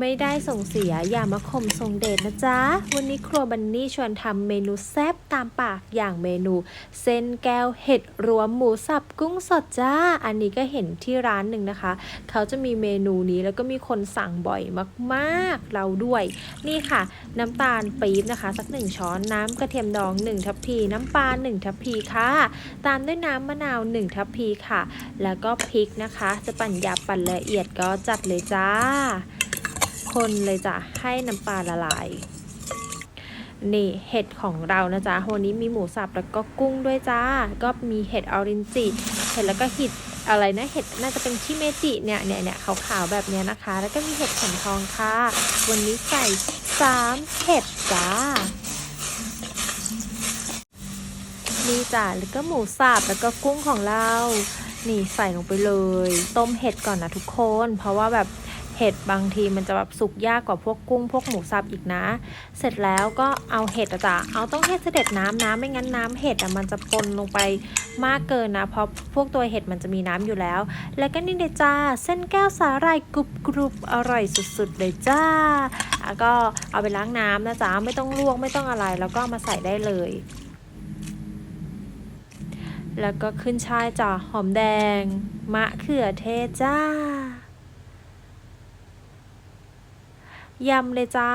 ไม่ได้ส่งเสียอย่ามาข่มทรงเดชนะจ๊ะ วันนี้ครัวบันนี่ชวนทำเมนูแซ่บตามปากอย่างเมนู เส้นแก้วเห็ดรวมหมูสับกุ้งสดจ้า อันนี้ก็เห็นที่ร้านหนึ่งนะคะ เขาจะมีเมนูนี้แล้วก็มีคนสั่งบ่อยมากๆเราด้วย นี่ค่ะ น้ำตาลปี๊บนะคะ สักหนึ่งช้อนน้ำกระเทียมดองหนึ่งทัพพีน้ำปลาหนึ่งทัพพีค่ะ ตามด้วยน้ำมะนาวหนึ่งทัพพีค่ะ แล้วก็พริกนะคะ จะปั่นหยาบปั่นละเอียดก็จัดเลยจ้า คนเลยจ้ะให้น้ำปลาละลาย นี่เห็ดของเรานะจ๊ะวันนี้มีหมูสับแล้วก็กุ้งด้วยจ้า ก็มีเห็ดออรินจิเห็ดแล้วก็ห็ดอะไรนะเห็ดน่าจะเป็นชิเมจิเนี่ยเนี่ยเนี่ยขาวๆแบบเนี้ยนะคะ แล้วก็มีเห็ดเข็มทองค่ะ วันนี้ใส่สามเห็ดจ้านี่จ้ะแล้วก็หมูสับแล้วก็กุ้งของเรา นี่ใส่ลงไปเลย ต้มเห็ดก่อนนะทุกคน เพราะว่าแบบ เห็ดบางทีมันจะแบบสุกยากกว่าพวกกุ้งพวกหมูสับอีกนะ เสร็จแล้วก็เอาเห็ดอะจ้ะเอาต้องให้เสด็จน้ำนะไม่งั้นน้ำเห็ดอะมันจะปนลงไปมากเกินนะ เพราะพวกตัวเห็ดมันจะมีน้ำอยู่แล้ว แล้วก็นี่เลยจ้าเส้นแก้วสาหร่ายกรุบกรุบอร่อยสุดๆเลยจ้าแล้วก็เอาไปล้างน้ำนะจ๊ะไม่ต้องลวกไม่ต้องอะไร แล้วก็มาใส่ได้เลย แล้วก็ขึ้นช่ายจ้ะหอมแดง มะเขือเทศจ้า ยำเลยจ้า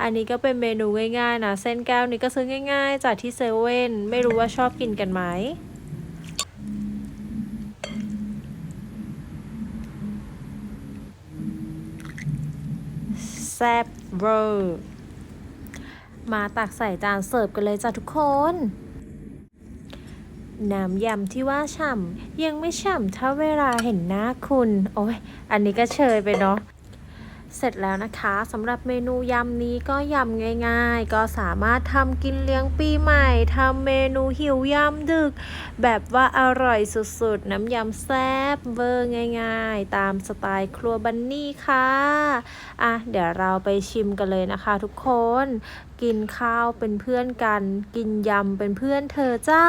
อันนี้ก็เป็นเมนูง่ายๆนะ เส้นแก้วนี้ก็ซื้อง่าย ๆ จากที่เซเว่นไม่รู้ว่าชอบกินกันไหมแซ่บเวอร์มาตักใส่จานเสิร์ฟกันเลยจ้ะทุกคน น้ำยำที่ว่าฉ่ำยังไม่ฉ่ำถ้าเวลาเห็นหน้าคุณ โอ้ย อันนี้ก็เชยไปเนาะ เสร็จแล้วนะคะสำหรับเมนูยำนี้ก็ยำง่าย ๆ ก็สามารถทำกินเลี้ยงปีใหม่ทำเมนูหิวยำดึก แบบว่าอร่อยสุดๆ น้ำยำแซ่บเวอร์ง่าย ๆ ตามสไตล์ครัวบันนี่ค่ะอะเดี๋ยวเราไปชิมกันเลยนะคะทุกคน กินข้าวเป็นเพื่อนกัน กินยำเป็นเพื่อนเธอจ้า